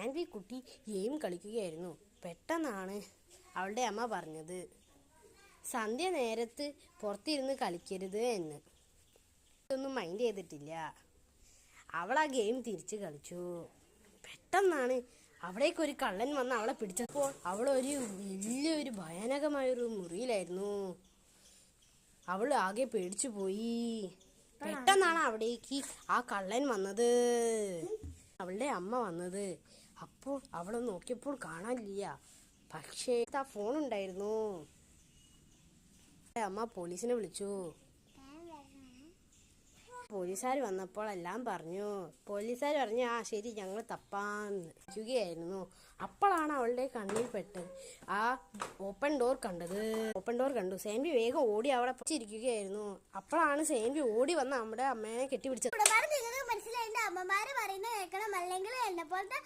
സാൻവി കുട്ടി ഗെയിം കളിക്കുകയായിരുന്നു. പെട്ടെന്നാണ് അവളുടെ അമ്മ പറഞ്ഞത്. സന്ധ്യ നേരത്ത് പുറത്തിരുന്ന് കളിക്കരുത് എന്ന്. ഒന്നും മൈൻഡ് ചെയ്തിട്ടില്ല. അവൾ ആ ഗെയിം തിരിച്ച് കളിച്ചു. പെട്ടെന്നാണ് അവിടേക്ക് ഒരു കള്ളൻ വന്ന് അവളെ പിടിച്ചപ്പോൾ അവളൊരു വലിയൊരു ഭയാനകമായൊരു മുറിയിലായിരുന്നു. അവൾ ആകെ പേടിച്ചു പോയി. പെട്ടെന്നാണ് അവിടേക്ക് ആ കള്ളൻ വന്നത്. അവളുടെ അമ്മ വന്നത്. അപ്പോൾ അവളെ നോക്കിയപ്പോൾ കാണാനില്ല. പക്ഷേ ആ ഫോൺ ഉണ്ടായിരുന്നു. അമ്മ പോലീസിനെ വിളിച്ചു. പോലീസുകാർ വന്നപ്പോൾ എല്ലാം പറഞ്ഞു. പോലീസുകാർ പറഞ്ഞു ആ ശരി ഞങ്ങൾ തപ്പാന്ന്. ഇരിക്കുകയായിരുന്നു. അപ്പോഴാണ് അവളുടെ കണ്ണിൽ പെട്ട് ആ ഓപ്പൺ ഡോർ കണ്ടത്. ഓപ്പൺ ഡോർ കണ്ടു. സേംബി വേഗം ഓടി അവിടെ ഇരിക്കുകയായിരുന്നു അപ്പോഴാണ് സേംബി ഓടി വന്ന് നമ്മുടെ അമ്മയെ കെട്ടിപ്പിടിച്ചത്. കുടമാർ നിങ്ങൾക്ക് അമ്മമാര് പറയുന്നത് കേൾക്കണം. അല്ലെങ്കിൽ എന്നെ പോലത്തെ